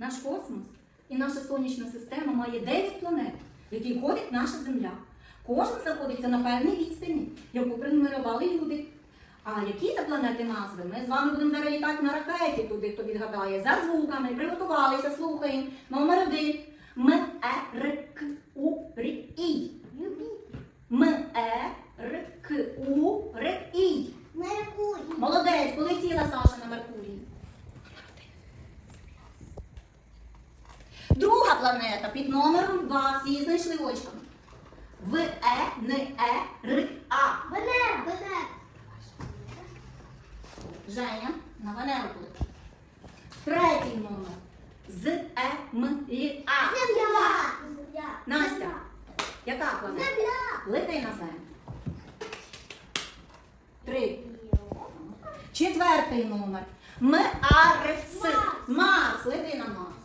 Наш космос і наша сонячна система має 9 планет, в які входить наша Земля. Кожен знаходиться на певній відстані, яку принумерували люди. А які це планети назви? Ми з вами будемо зараз літати на ракеті туди, хто відгадає. За звуками, приготувалися, слухаємо. Номер один. М, Е, Р, К, У, Р, І. М, Е, Р, К, У, Р, І. Меркурій. Молодець, полетіла Саша на Меркурій. Друга планета під номером 2. Всі її знайшли очками. В, Е, Н, Е, Р, А. Венера. Венера. Женя на Венеру полетить. Третій номер. З, Е, М, Л, А. Земля. Земля. Настя. Яка планета? Земля. Лети на землю. Три. Четвертий номер. М. Марс. Марс. Лети на Марс.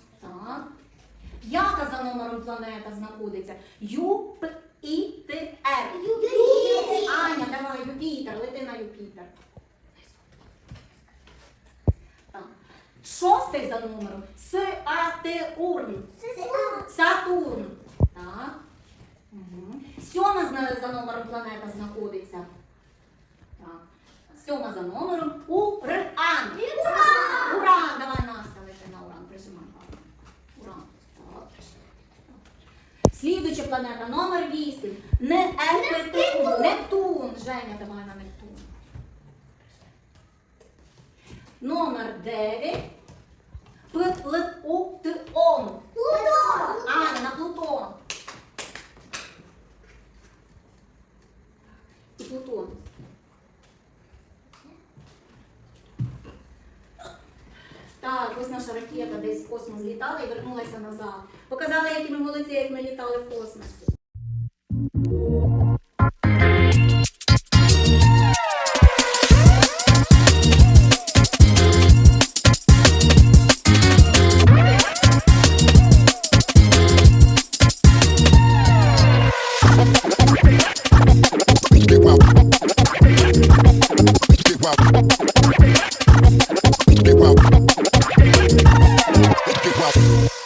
Яка за номером планета знаходиться? Ю, П, І, Т, Р. Юпітер. Аня, давай, Юпітер, лети на Юпітер. Так. Шостий за номером. Сатурн. Сатурн. Так. Угу. Сьома за номером планета знаходиться. Так. Сьома за номером Уран. Уран. Уран. Давай Настя, лети на уран. Прижимай папу. Уран. Так. Слідуюча планета номер 8. Не Нептун. Нептун. Женя, давай на Нептун. Номер 9. Плутон. Плутон. Аня, на Плутон. І Плутон. Так, ось наша ракета десь в космос літала і вернулася назад. Показали, які ми молодці, як ми літали в космосі.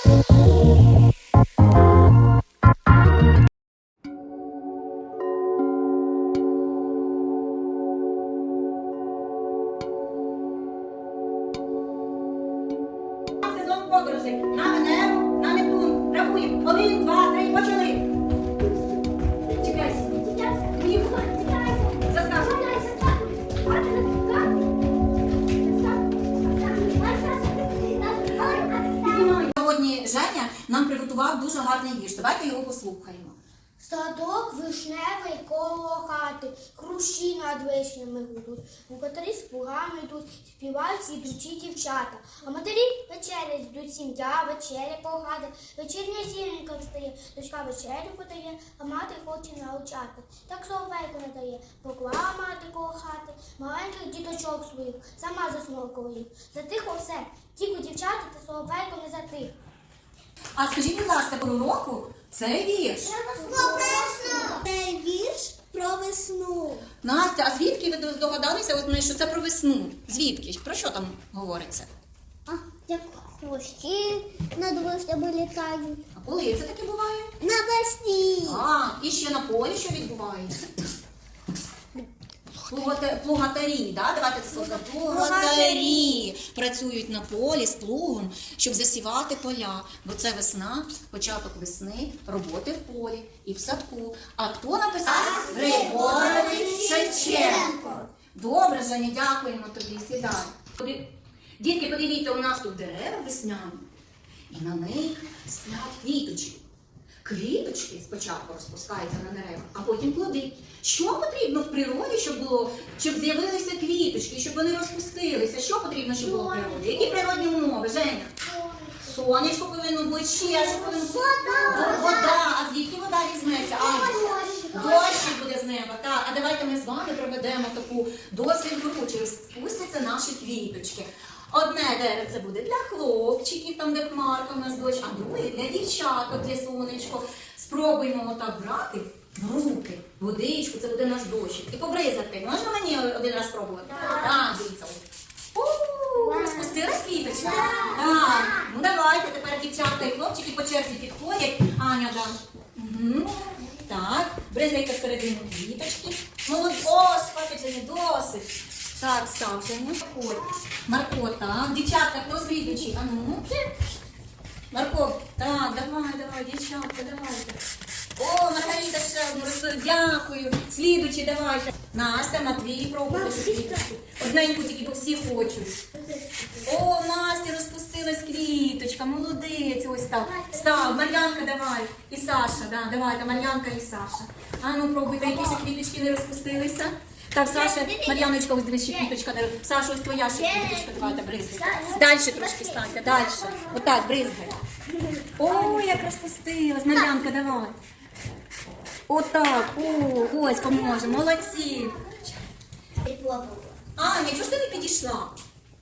Сезон подорожей на Венеру, на Нептун. Рахуємо. Один, два, три, почали. Нам приготував дуже гарний вірш. Давайте його послухаємо. Садок вишневий коло хати, круші над вишнями гудуть, Букатарі з пугами йдуть, співають ідучі дівчата. А матері вечерять йдуть сім'я, вечеря погада, вечірня зіренька встає, дочка вечерю подає, а мати хоче научати. Так соловейко не дає, поклала мати коло хати, маленьких діточок своїх, сама коло їх. Затихло все, тільки дівчата та соловейко не затих. А скажіть, будь ласка, про року це вірш. Про весну. Це вірш про весну. Настя, а звідки ви здогадалися, от ми, що це про весну? Звідки? Про що там говориться? А, як хвощі над вишнями літають. А коли це таке буває? Навесні. А, і ще на полі що відбувається? Плуготе- Плугатарі, да? давайте це слово. Плугатарі працюють на полі з плугом, щоб засівати поля. Бо це весна, початок весни, роботи в полі і в садку. А хто написав? Григорович Шевченко. Добре, Женя, дякуємо тобі. Сідай. Дітки, подивіться, у нас тут дерева весняні, і на них сплять квіточки. Квіточки спочатку розпускаються на деревах, а потім плоди. Що потрібно в природі, щоб було, щоб з'явилися квіточки, щоб вони розпустилися? Що потрібно, щоб було в природі? Які природні умови, Женя? Сонечко повинно бути, ще що повинно бути. Вода. Вода. А звідки вода візьметься? Дощик буде з неба. Так, а давайте ми з вами проведемо таку дослідну чи розпустяться наші квіточки. Одне дерево буде для хлопчиків, там де хмарка в нас дощ, а друге для дівчаток, для сонечко. Спробуємо отак брати в руки водичку, це буде наш дощик. І побризати. Можна мені один раз спробувати? Так, дивіться. У, Розпустилась квіточка? Так. Ну давайте тепер. дівчатка і хлопчики по черзі підходять. Аня, да. Угу. Так, бризгайте всередину квіточки. Молод... О, спати не досить. Так, ставте. Марко. Марко, так. Дівчатка, хто слідуючий? А ну. Марко, так, давай, давай, дівчатка, давайте. О, Маргарита ще одну Дякую. Слідуючи, давайте. Настя, Матвій, квіточку. Одненьку тільки, бо всі хочуть. О, Настя розпустилась квіточка, молодець, ось так. Став, Мар'янка, давай. І Саша, да, давайте, Мар'янка і Саша. А ну пробуйте, які ще квіточки не розпустилися. Так, Саша, Мар'яночка, ось дивись, ще квіточка Саша, ось твоя ще квіточка, давайте, бризгай. Далі трошки станьте, далі. Отак, бризгай. О, як розпустилась, Мар'янка, давай. Отак, о, ось поможе, молодці. Аня, чого ж ти не підійшла?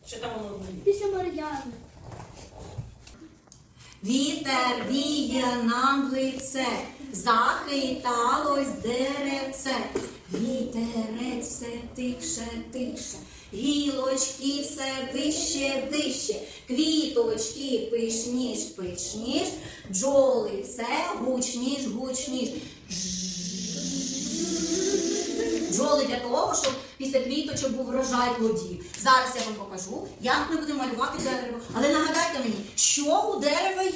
Що там воно? Після Мар'яни. Вітер віє нам в лице, захиталось деревце. Вітерець все тихше, тихше, гілочки все вище, вище, квіточки пишніш, пишніш, бджоли все гучніш, гучніш. Бджоли для того, щоб після квіточок був врожай плодів. Зараз я вам покажу, як ми будемо малювати дерево. Але нагадайте мені, що у дерева є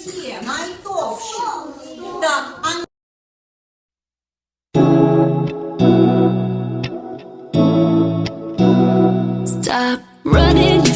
Stop running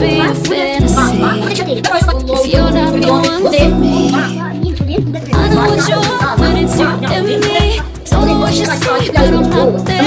be a fantasy if you're not the one for me. I know what you when it's you and me. Don't know what you say, but I'm not there.